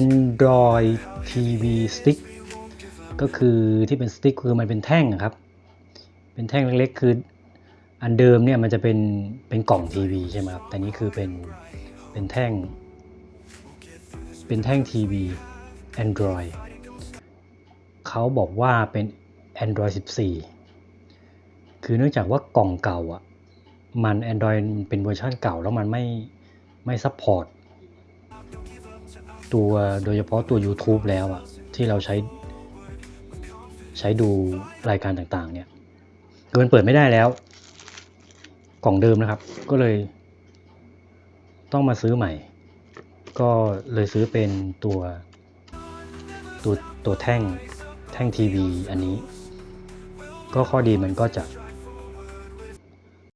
Android TV Stick ก็คือที่เป็นสติ๊กคือมันเป็นแท่งครับ เป็นแท่งเล็กๆ คืออันเดิมเนี่ยมันจะเป็นเป็นกล่องทีวีใช่ไหมครับ แต่นี่คือเป็นเป็นแท่ง เป็นแท่งทีวี Android เขาบอกว่าเป็น Android 14 คือเนื่องจากว่ากล่องเก่าอะ มัน Android เป็นเวอร์ชันเก่าแล้วมันไม่ไม่ซัพพอร์ต ตัวโดยเฉพาะตัว YouTube แล้วอะที่เราใช้ ใช้ดูรายการต่างๆ เนี่ยคือมันเปิดไม่ได้แล้ว กล่องเดิมนะครับ ก็เลย ต้องมาซื้อใหม่ ก็เลยซื้อเป็นตัวตัวตัวแท่งแท่งทีวีอันนี้ ก็ข้อดีมันก็จะ